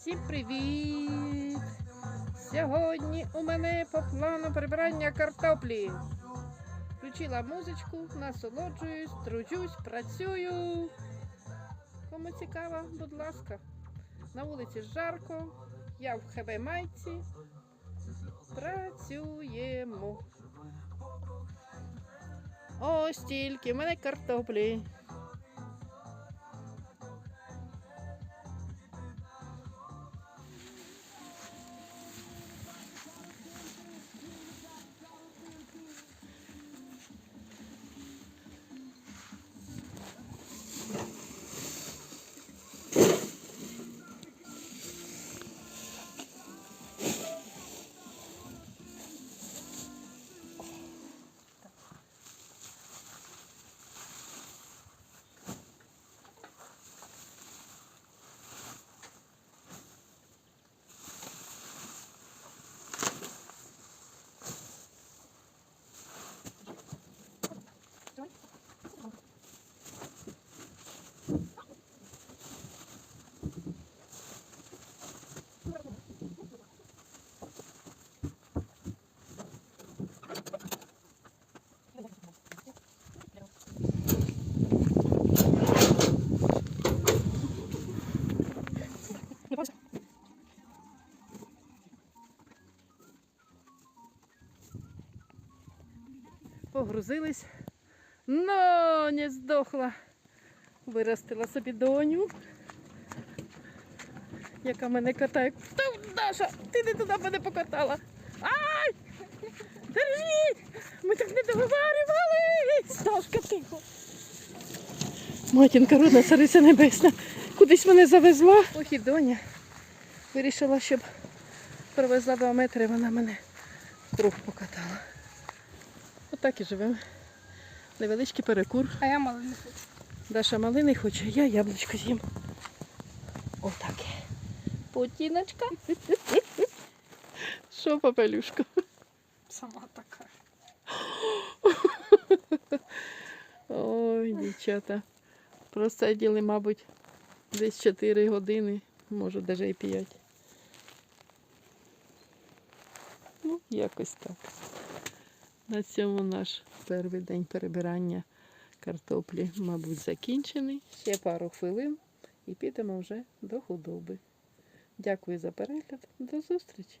Всім привіт! Сьогодні у мене по плану прибирання картоплі. Включила музичку, насолоджуюсь, трудюсь, працюю. Кому цікаво, будь ласка. На вулиці жарко, я в ХБ майці. Працюємо. Ось тільки в мене картоплі. Погрузились. Но не здохла. Виростила собі доню, яка мене катає. Та, Даша, ти не туди мене покатала. Ай! Держіть! Ми так не договарювались! Дашка, тихо. Матінка родна, цариця небесна. Кудись мене завезла. Ох і доня. Вирішила, щоб привезла два метри, вона мене круг покатала. Отак і живемо. Невеличкий перекур. А я мало не хочу. Даша малини хоче, я яблучко з'їм. Отаке. Путіночка. Що, папелюшка? Сама така. Ой, дівчата. Просиділи, мабуть, десь 4 години, може навіть і 5. Ну, якось так. На цьому наш перший день перебирання картоплі, мабуть, закінчений. Ще пару хвилин і підемо вже до худоби. Дякую за перегляд. До зустрічі!